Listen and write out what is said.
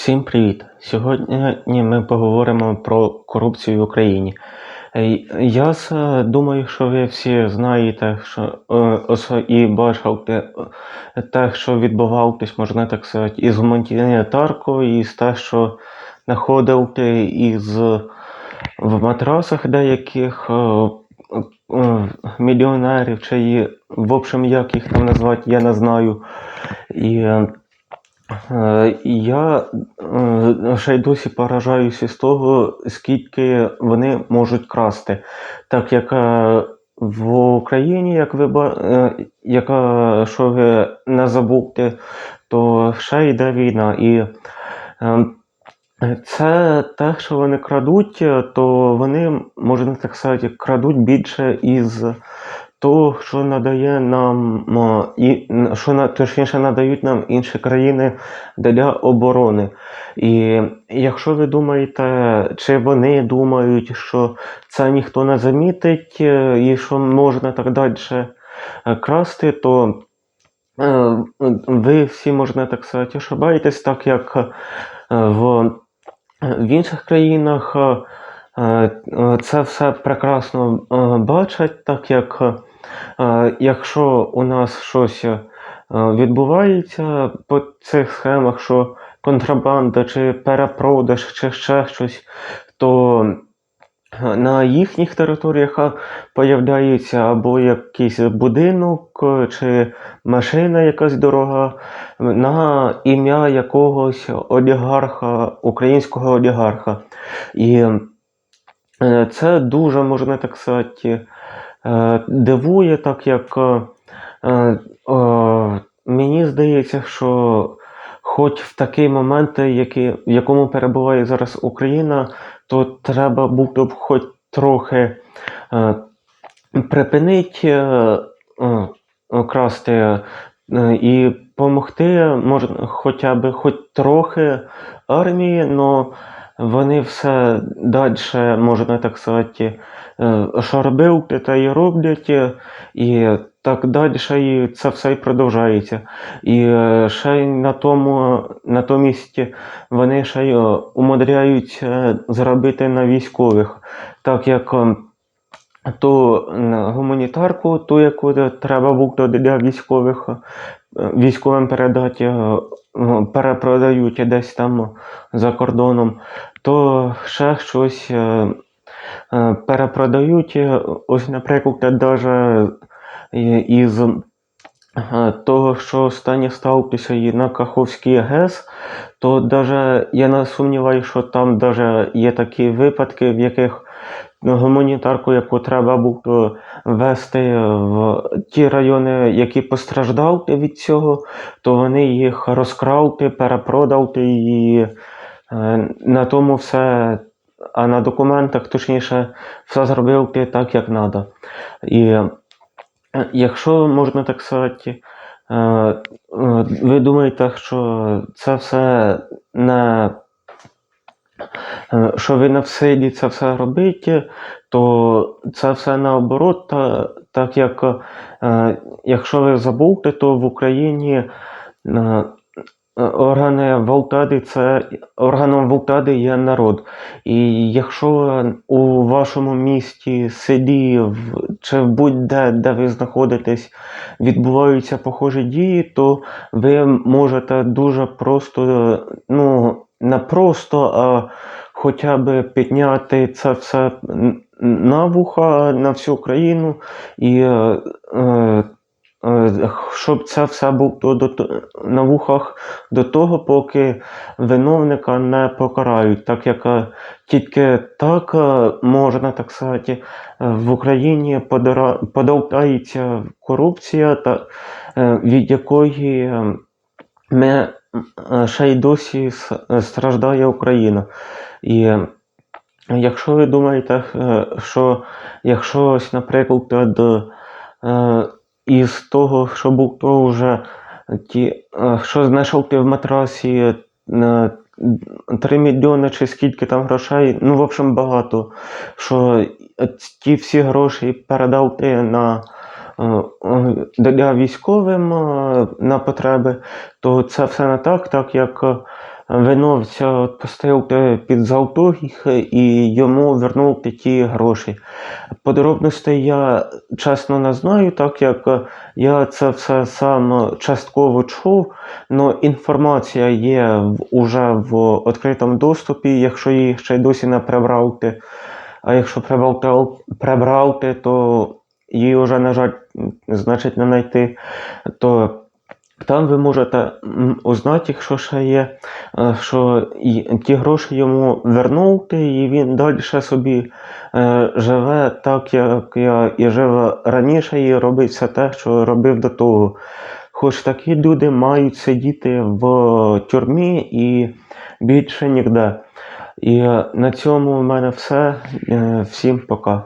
Всім привіт! Сьогодні ми поговоримо про корупцію в Україні. Е, Я думаю, що ви всі знаєте, що е, і бачите е, те, що відбувалось, можна так сказати, із гуманітаркою, і з те, що знаходили із в матрасах деяких е, е, мільйонерів, чи в общем, як їх там назвати, я не знаю. Е, Е, і Я е, ще й досі поражаюся з того, скільки вони можуть красти. Так як е, в Україні, як ви е, яка, що ви не забудьте, то ще йде війна. І е, це те, що вони крадуть, е, то вони, можна так сказати, крадуть більше із того, що надає нам і що точніше надають нам інші країни для оборони. І якщо ви думаєте, чи вони думають, що це ніхто не замітить е, і що можна так далі е, красти, то е, ви всі можна так сказати, ошибаєтесь, так як в, в інших країнах це все прекрасно бачать, так як якщо у нас щось е, відбувається по цих схемах, що контрабанда чи перепродаж, чи ще щось, то е, на їхніх територіях е, появляється або якийсь будинок, чи машина якась дорога на ім'я якогось олігарха, українського олігарха. І це дуже, можна так сказати, дивує, так як е, е, е, мені здається, що хоч в такий момент, який, в якому перебуває зараз Україна, то треба було б хоч трохи е, припинити е, е, красти е, і допомогти, хоча б хоч трохи армії, але вони все далі, можна так сказати, е, робив, те й роблять, е, і так далі, і це все і продовжається. І е, ще й на тому, на тому місці вони ще й умудряються зробити на військових, так як ту гуманітарку, ту, яку треба було для військових, е, військовим передати, е, е, перепродають десь там за кордоном, то ще щось е, перепродають. Ось, наприклад, навіть із того, що стані сталося і на Каховській ГЕС, то даже я не сумніваюся, що там даже є такі випадки, в яких гуманітарку, яку треба було вести в ті райони, які постраждали від цього, то вони їх розкрали, перепродали і е, на тому все, а на документах, точніше, все зробили так, як треба. І е, якщо можна так сказати, е, е, ви думаєте, що це все не е, що ви не в силі це все робите, то це все наоборот, та, так як е, якщо ви забудете, то в Україні е, органи влади це органом влади є народ. І якщо у вашому місті, селі чи будь-де, де ви знаходитесь, відбуваються похожі дії, то ви можете дуже просто, ну, не просто, а хоча б підняти це все на вуха на всю країну і е, е, е, щоб це все було на вухах до того, поки виновника не покарають, так як тільки так можна так сказати, в Україні подолається корупція, від якої ми ще й досі страждає Україна. І е, якщо ви думаєте, е, що якщо ось, наприклад, е, із того, що було вже ті, е, що знайшов ти в матрасі е, 3 мільйони чи скільки там грошей, ну, в общем, багато, що ті всі гроші передав ти на е, е, для військовим е, на потреби, то це все не так, так як виновця відпустив під залог і йому вернув ті гроші. Подробностей я чесно не знаю, так як е, я це все сам частково чув, але інформація є в- уже в відкритому доступі, якщо її ще й досі не прибрати. А якщо прибрати то її вже, на жаль, значить не знайти. То там ви можете узнати, якщо ще є, е, що ті гроші йому вернути, і він далі собі е, живе так, як я і жив раніше, і робить все те, що робив до того. Хоч такі люди мають сидіти в тюрмі і більше ніде. І е, на цьому в мене все. Всім пока.